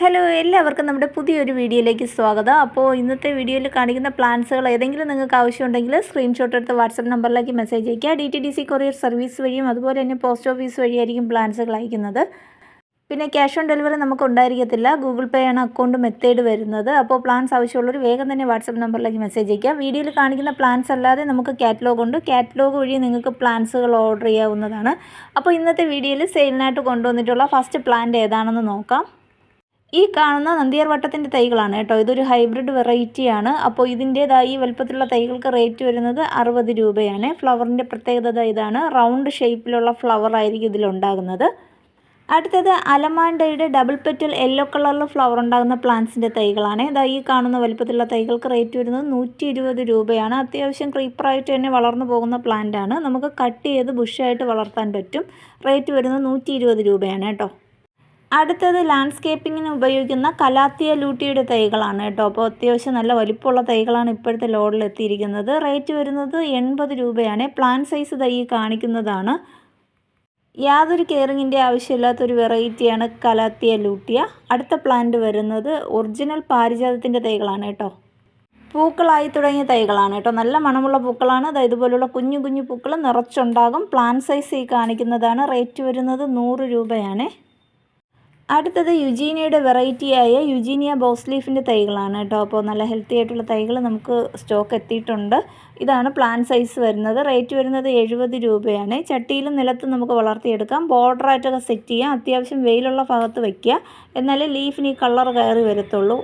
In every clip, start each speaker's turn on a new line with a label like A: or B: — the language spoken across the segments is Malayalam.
A: ഹലോ എല്ലാവർക്കും നമ്മുടെ പുതിയൊരു വീഡിയോയിലേക്ക് സ്വാഗതം. അപ്പോൾ ഇന്നത്തെ വീഡിയോയിൽ കാണിക്കുന്ന പ്ലാൻസുകൾ ഏതെങ്കിലും നിങ്ങൾക്ക് ആവശ്യമുണ്ടെങ്കിൽ സ്ക്രീൻഷോട്ട് എടുത്ത് വാട്സപ്പ് നമ്പറിലേക്ക് മെസ്സേജ് അയയ്ക്കുക. D T D C courier service വഴിയും അതുപോലെ തന്നെ പോസ്റ്റ് ഓഫീസ് വഴിയായിരിക്കും പ്ലാൻസുകൾ അയക്കുന്നത്. പിന്നെ ക്യാഷ് ഓൺ ഡെലിവറി നമുക്ക് ഉണ്ടായിരിക്കത്തില്ല. ഗൂഗിൾ പേ ആണ് അക്കൗണ്ട് മെത്തേഡ് വരുന്നത്. അപ്പോൾ പ്ലാൻസ് ആവശ്യമുള്ളവർ വേഗം തന്നെ വാട്സപ്പ് നമ്പറിലേക്ക് മെസ്സേജ് അയയ്ക്കുക. വീഡിയോയിൽ കാണിക്കുന്ന പ്ലാൻസ് അല്ലാതെ നമുക്ക് കാറ്റലോഗ് ഉണ്ട്. കാറ്റലോഗ് വഴി നിങ്ങൾക്ക് പ്ലാൻസുകൾ ഓർഡർ ചെയ്യാവുന്നതാണ്. അപ്പോൾ ഇന്നത്തെ വീഡിയോയിൽ സെയിലിനായിട്ട് കൊണ്ടുവന്നിട്ടുള്ള ഫസ്റ്റ് പ്ലാന്റ് ഏതാണെന്ന് നോക്കാം. ഈ കാണുന്ന നന്ദിയാർ വട്ടത്തിന്റെ തൈകളാണ് കേട്ടോ. ഇതൊരു ഹൈബ്രിഡ് വെറൈറ്റിയാണ് അപ്പോൾ ഇതിന്റേതായ ഈ വലുപ്പത്തിലുള്ള തൈകൾക്ക് റേറ്റ് വരുന്നത് അറുപത് രൂപയാണ്. ഫ്ലവറിന്റെ പ്രത്യേകത ഇതാണ്. റൗണ്ട് ഷേപ്പിലുള്ള ഫ്ലവർ ആയിരിക്കും ഇതിലുണ്ടാകുന്നത് അടുത്തത് അലമാണ്ടയുടെ ഡബിൾ പെറ്റൽ യെല്ലോ കളറിൽ ഫ്ലവർ ഉണ്ടാകുന്ന പ്ലാന്റ്സിന്റെ തൈകളാണ്. ഇതാ ഈ കാണുന്ന വലുപ്പത്തിലുള്ള തൈകൾക്ക് റേറ്റ് വരുന്നത് നൂറ്റി ഇരുപത് രൂപയാണ്. അത്യാവശ്യം ക്രീപ്പറായിട്ട് തന്നെ വളർന്നു പോകുന്ന പ്ലാന്റ് ആണ്. നമുക്ക് കട്ട് ചെയ്ത് ബുഷായിട്ട് വളർത്താൻ പറ്റും. റേറ്റ് വരുന്നത് നൂറ്റി രൂപയാണ് കേട്ടോ. അടുത്തത് ലാൻഡ്സ്കേപ്പിങ്ങിന് ഉപയോഗിക്കുന്ന കലാത്തിയ ലൂട്ടിയുടെ തൈകളാണ് കേട്ടോ. അപ്പോൾ അത്യാവശ്യം നല്ല വലിപ്പമുള്ള തൈകളാണ് ഇപ്പോഴത്തെ ലോഡിൽ എത്തിയിരിക്കുന്നത്. റേറ്റ് വരുന്നത് എൺപത് രൂപയാണ്. പ്ലാൻ സൈസ് തൈ കാണിക്കുന്നതാണ്. യാതൊരു കെയറിങ്ങിന്റെ ആവശ്യമില്ലാത്തൊരു വെറൈറ്റിയാണ് കലാത്തിയ ലൂട്ടിയ. അടുത്ത പ്ലാന്റ് വരുന്നത് ഒറിജിനൽ പാരിജാതത്തിന്റെ തൈകളാണ് കേട്ടോ. പൂക്കളായി തുടങ്ങിയ തൈകളാണ് കേട്ടോ. നല്ല മണമുള്ള പൂക്കളാണ്. അത് ഇതുപോലുള്ള കുഞ്ഞു കുഞ്ഞു പൂക്കൾ നിറച്ചുണ്ടാകും. പ്ലാൻ സൈസ് ഈ കാണിക്കുന്നതാണ്. റേറ്റ് വരുന്നത് നൂറ് രൂപയാണ്. അടുത്തത് യുജീനിയയുടെ വെറൈറ്റിയായ യുജീനിയ ബോസ് ലീഫിന്റെ തൈകളാണ് കേട്ടോ. അപ്പോൾ നല്ല ഹെൽത്തി ആയിട്ടുള്ള തൈകൾ നമുക്ക് സ്റ്റോക്ക് എത്തിയിട്ടുണ്ട്. ഇതാണ് പ്ലാൻ സൈസ് വരുന്നത്. റേറ്റ് വരുന്നത് എഴുപത് രൂപയാണ്. ചട്ടിയിലും നിലത്തും നമുക്ക് വളർത്തിയെടുക്കാം. ബോർഡറായിട്ടൊക്കെ സെറ്റ് ചെയ്യാം. അത്യാവശ്യം വെയിലുള്ള ഭാഗത്ത് വയ്ക്കുക എന്നാലേ ലീഫിന് ഈ കളർ കയറി വരത്തുള്ളൂ.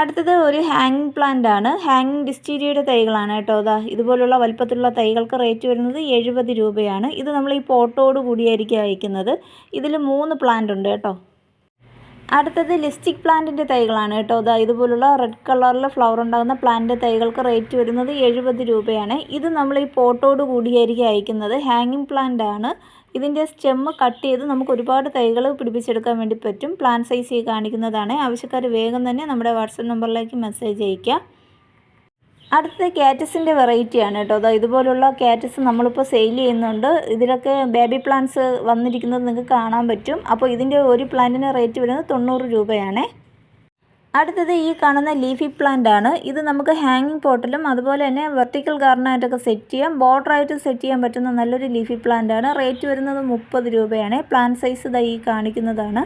A: അടുത്തത് ഒരു ഹാങ്ങിങ് പ്ലാന്റ് ആണ്. ഹാങ്ങിങ് ഡിസ്റ്റീരിയയുടെ തൈകളാണ് കേട്ടോ. അതാ ഇതുപോലുള്ള വലുപ്പത്തിലുള്ള തൈകൾക്ക് റേറ്റ് വരുന്നത് എഴുപത് രൂപയാണ്. ഇത് നമ്മൾ ഈ പോട്ടോട് കൂടിയായിരിക്കും അയക്കുന്നത്. ഇതിൽ മൂന്ന് പ്ലാന്റ് ഉണ്ട് കേട്ടോ. അടുത്തത് ലിസ്റ്റിക് പ്ലാന്റിന്റെ തൈകളാണ് കേട്ടോ. അതാ ഇതുപോലുള്ള റെഡ് കളറിൽ ഫ്ലവർ ഉണ്ടാകുന്ന പ്ലാന്റ് തൈകൾക്ക് റേറ്റ് വരുന്നത് എഴുപത് രൂപയാണ്. ഇത് നമ്മൾ ഈ പോട്ടോട് കൂടിയായിരിക്കും അയക്കുന്നത്. ഹാങ്ങിങ് പ്ലാന്റ് ആണ്. ഇതിന്റെ സ്റ്റെമ്മ് കട്ട് ചെയ്ത് നമുക്ക് ഒരുപാട് തൈകൾ പിടിപ്പിച്ചെടുക്കാൻ വേണ്ടി പറ്റും. പ്ലാൻ സൈസ് ഈ കാണിക്കുന്നതാണ്. ആവശ്യക്കാർ വേഗം തന്നെ നമ്മുടെ വാട്സപ്പ് നമ്പറിലേക്ക് മെസ്സേജ് അയയ്ക്കുക അടുത്തത് കാറ്റസിന്റെ വെറൈറ്റിയാണ് കേട്ടോ. അതോ ഇതുപോലുള്ള കാറ്റസ് നമ്മളിപ്പോൾ സെയിൽ ചെയ്യുന്നുണ്ട്. ഇതിലൊക്കെ ബേബി പ്ലാന്റ്സ് വന്നിരിക്കുന്നത് നിങ്ങൾക്ക് കാണാൻ പറ്റും. അപ്പോൾ ഇതിന്റെ ഒരു പ്ലാന്റിന് റേറ്റ് വരുന്നത് തൊണ്ണൂറ് രൂപയാണേ. അടുത്തത് ഈ കാണുന്ന ലീഫി പ്ലാന്റ് ആണ്. ഇത് നമുക്ക് ഹാങ്ങിങ് പോട്ടിലും അതുപോലെ തന്നെ വെർട്ടിക്കൽ ഗാർഡനായിട്ടൊക്കെ സെറ്റ് ചെയ്യാം. ബോർഡറായിട്ട് സെറ്റ് ചെയ്യാൻ പറ്റുന്ന നല്ലൊരു ലീഫി പ്ലാന്റ് ആണ്. റേറ്റ് വരുന്നത് മുപ്പത് രൂപയാണ്. പ്ലാന്റ് സൈസ് ഇതായി കാണിക്കുന്നതാണ്.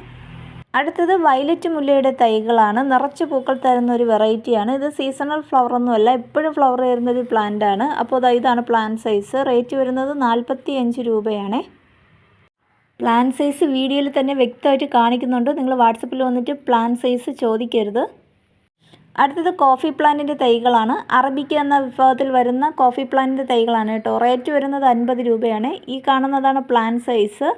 A: അടുത്തത് വയലറ്റ് മുല്ലയുടെ തൈകളാണ്. നിറച്ച് പൂക്കൾ തരുന്ന ഒരു വെറൈറ്റിയാണ്. ഇത് സീസണൽ ഫ്ലവർ ഒന്നുമല്ല എപ്പോഴും ഫ്ലവർ തരുന്ന ഒരു പ്ലാന്റ് ആണ്. അപ്പോൾ ഇതാണ് പ്ലാന്റ് സൈസ്. റേറ്റ് വരുന്നത് നാൽപ്പത്തി അഞ്ച് രൂപയാണ്. പ്ലാന്റ് സൈസ് വീഡിയോയിൽ തന്നെ വ്യക്തമായിട്ട് കാണിക്കുന്നുണ്ട്. നിങ്ങൾ വാട്സപ്പിൽ വന്നിട്ട് പ്ലാൻ സൈസ് ചോദിക്കരുത്. അടുത്തത് കോഫി പ്ലാന്റിന്റെ തൈകളാണ്. അറബിക്ക എന്ന വിഭാഗത്തിൽ വരുന്ന കോഫി പ്ലാന്റിന്റെ തൈകളാണ് കേട്ടോ. റേറ്റ് വരുന്നത് അൻപത് രൂപയാണ്. ഈ കാണുന്നതാണ് പ്ലാന്റ് സൈസ്.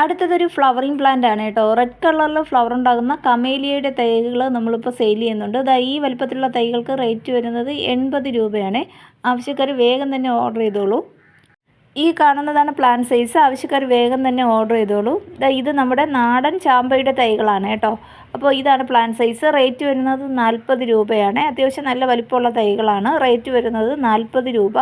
A: അടുത്തതൊരു ഫ്ലവറിങ് പ്ലാന്റ് ആണ് കേട്ടോ. റെഡ് കളറിൽ ഫ്ലവർ ഉണ്ടാകുന്ന കമേലിയയുടെ തൈകൾ നമ്മളിപ്പോൾ സെയിൽ ചെയ്യുന്നുണ്ട്. അതായത് ഈ വലുപ്പത്തിലുള്ള തൈകൾക്ക് റേറ്റ് വരുന്നത് എൺപത് രൂപയാണ്. ആവശ്യക്കാർ വേഗം തന്നെ ഓർഡർ ചെയ്തോളൂ. ഈ കാണുന്നതാണ് പ്ലാൻ സൈസ് ആവശ്യക്കാർ വേഗം തന്നെ ഓർഡർ ചെയ്തോളൂ. ഇത് നമ്മുടെ നാടൻ ചാമ്പയുടെ തൈകളാണ് കേട്ടോ. അപ്പോൾ ഇതാണ് പ്ലാൻ സൈസ് റേറ്റ് വരുന്നത് നാൽപ്പത് രൂപയാണ്. അത്യാവശ്യം നല്ല വലിപ്പമുള്ള തൈകളാണ്. റേറ്റ് വരുന്നത് നാൽപ്പത് രൂപ.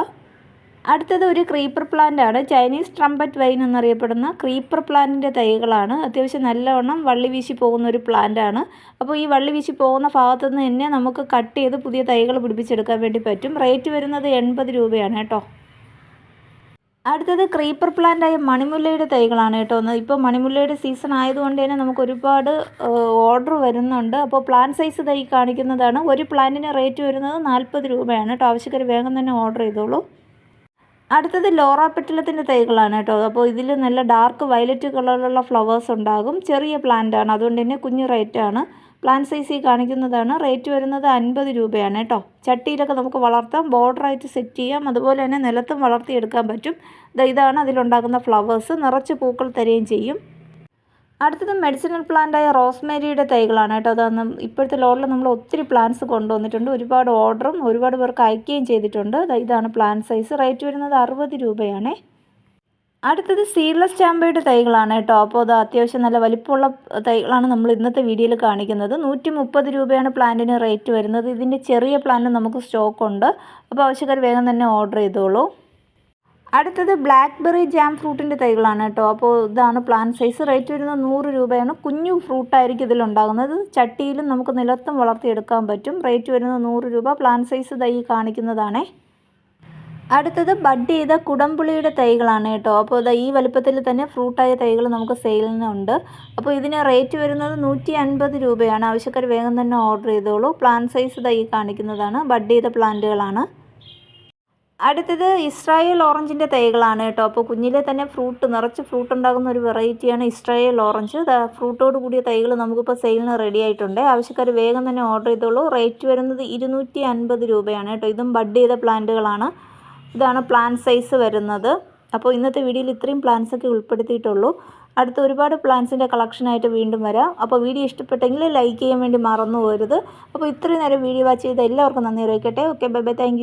A: അടുത്തത് ഒരു ക്രീപ്പർ പ്ലാന്റ് ആണ്. ചൈനീസ് ട്രംപറ്റ് വൈൻ എന്നറിയപ്പെടുന്ന ക്രീപ്പർ പ്ലാന്റിന്റെ തൈകളാണ്. അത്യാവശ്യം നല്ലവണ്ണം വള്ളി വീശി പോകുന്ന ഒരു പ്ലാന്റ് ആണ്. അപ്പോൾ ഈ വള്ളി വീശി പോകുന്ന ഭാഗത്ത് തന്നെ നമുക്ക് കട്ട് ചെയ്ത് പുതിയ തൈകൾ പിടിപ്പിച്ചെടുക്കാൻ വേണ്ടി പറ്റും. റേറ്റ് വരുന്നത് എൺപത് രൂപയാണ് കേട്ടോ. അടുത്തത് ക്രീപ്പർ പ്ലാന്റായ മണിമുല്ലയുടെ തൈകളാണ് കേട്ടോ. ഇപ്പോൾ മണിമുല്ലയുടെ സീസൺ ആയതുകൊണ്ട് തന്നെ നമുക്ക് ഒരുപാട് ഓർഡർ വരുന്നുണ്ട്. അപ്പോൾ പ്ലാൻ സൈസ് തൈ കാണിക്കുന്നതാണ്. ഒരു പ്ലാന്റിന് റേറ്റ് വരുന്നത് നാൽപ്പത് രൂപയാണ് കേട്ടോ. ആവശ്യക്കാർ വേഗം തന്നെ ഓർഡർ ചെയ്തോളൂ. അടുത്തത് ലോറ പെട്ടിലത്തിന്റെ തൈകളാണ് കേട്ടോ. അപ്പോൾ ഇതിൽ നല്ല ഡാർക്ക് വയലറ്റ് കളറിലുള്ള ഫ്ലവേഴ്സ് ഉണ്ടാകും. ചെറിയ പ്ലാന്റ് ആണ്. അതുകൊണ്ട് തന്നെ കുഞ്ഞു റേറ്റാണ് പ്ലാന്റ് സൈസ് ഈ കാണിക്കുന്നതാണ്. റേറ്റ് വരുന്നത് അൻപത് രൂപയാണ് കേട്ടോ. ചട്ടിയിലൊക്കെ നമുക്ക് വളർത്താം. ബോർഡറായിട്ട് സെറ്റ് ചെയ്യാം. അതുപോലെ തന്നെ നിലത്തും വളർത്തിയെടുക്കാൻ പറ്റും. ഇതാണ് അതിലുണ്ടാകുന്ന ഫ്ലവേഴ്സ് നിറച്ച് പൂക്കൾ തരികയും ചെയ്യും. അടുത്തത് മെഡിസിനൽ പ്ലാന്റായ റോസ്മേരിയുടെ തൈകളാണ് കേട്ടോ. അതാണ് ഇപ്പോഴത്തെ ലോഡിൽ നമ്മൾ ഒത്തിരി പ്ലാന്റ്സ് കൊണ്ടുവന്നിട്ടുണ്ട്. ഒരുപാട് ഓർഡറും ഒരുപാട് പേർക്ക് അയക്കുകയും ചെയ്തിട്ടുണ്ട്. ഇതാണ് പ്ലാന്റ് സൈസ് റേറ്റ് വരുന്നത് അറുപത് രൂപയാണേ. അടുത്തത് സീഡ്ലെസ് ചാമ്പയുടെ തൈകളാണ് കേട്ടോ. അപ്പോൾ അത് അത്യാവശ്യം നല്ല വലിപ്പമുള്ള തൈകളാണ് നമ്മൾ ഇന്നത്തെ വീഡിയോയിൽ കാണിക്കുന്നത്. നൂറ്റി മുപ്പത് രൂപയാണ് പ്ലാന്റിന് റേറ്റ് വരുന്നത്. ഇതിന്റെ ചെറിയ പ്ലാന്റ് നമുക്ക് സ്റ്റോക്ക് ഉണ്ട്. അപ്പോൾ ആവശ്യക്കാർ വേഗം തന്നെ ഓർഡർ ചെയ്തോളൂ. അടുത്തത് ബ്ലാക്ക്ബെറി ജാം ഫ്രൂട്ടിന്റെ തൈകളാണ് കേട്ടോ. അപ്പോൾ ഇതാണ് പ്ലാൻ സൈസ് റേറ്റ് വരുന്നത് നൂറ് രൂപയാണ്. കുഞ്ഞു ഫ്രൂട്ടായിരിക്കും ഇതിലുണ്ടാകുന്നത് ചട്ടിയിലും നമുക്ക് നിലത്തും വളർത്തിയെടുക്കാൻ പറ്റും. റേറ്റ് വരുന്നത് നൂറ് രൂപ. പ്ലാൻ സൈസ് തൈ കാണിക്കുന്നതാണ്. അടുത്തത് ബഡ് ചെയ്ത കുടംപുളിയുടെ തൈകളാണ് കേട്ടോ. അപ്പോൾ ഇത് ഈ വലുപ്പത്തിൽ തന്നെ ഫ്രൂട്ടായ തൈകൾ നമുക്ക് സെയിലിനുണ്ട് അപ്പോൾ ഇതിന് റേറ്റ് വരുന്നത് നൂറ്റി അൻപത് രൂപയാണ്. ആവശ്യക്കാർ വേഗം തന്നെ ഓർഡർ ചെയ്തോളൂ. പ്ലാൻ സൈസ് തൈ കാണിക്കുന്നതാണ്. ബഡ് ചെയ്ത പ്ലാന്റുകളാണ് അടുത്തത് ഇസ്രായേൽ ഓറഞ്ചിന്റെ തൈകളാണ് കേട്ടോ. അപ്പോൾ കുഞ്ഞിലെ തന്നെ ഫ്രൂട്ട് നിറച്ച് ഫ്രൂട്ട് ഉണ്ടാകുന്ന ഒരു വെറൈറ്റിയാണ് ഇസ്രായേൽ ഓറഞ്ച്. ഫ്രൂട്ടോട് കൂടിയ തൈകൾ നമുക്കിപ്പോൾ സെയിലിന് റെഡി ആയിട്ടുണ്ട്. ആവശ്യക്കാർ വേഗം തന്നെ ഓർഡർ ചെയ്തോളൂ. റേറ്റ് വരുന്നത് ഇരുന്നൂറ്റി അൻപത് രൂപയാണ് കേട്ടോ. ഇതും ബഡ് ചെയ്ത പ്ലാന്റുകളാണ്. ഇതാണ് പ്ലാൻ സൈസ് വരുന്നത്. അപ്പോൾ ഇന്നത്തെ വീഡിയോയിൽ ഇത്രയും പ്ലാൻസ് ഒക്കെ ഉൾപ്പെടുത്തിയിട്ടുള്ളൂ. അടുത്ത ഒരുപാട് പ്ലാൻസിന്റെ കളക്ഷനായിട്ട് വീണ്ടും വരാം. അപ്പോൾ വീഡിയോ ഇഷ്ടപ്പെട്ടെങ്കിൽ ലൈക്ക് ചെയ്യാൻ വേണ്ടി മറന്നു പോരുത്. അപ്പോൾ ഇത്രയും നേരം വീഡിയോ വാച്ച് ചെയ്ത എല്ലാവർക്കും നന്ദി അറിയിക്കട്ടെ. Okay bye bye thank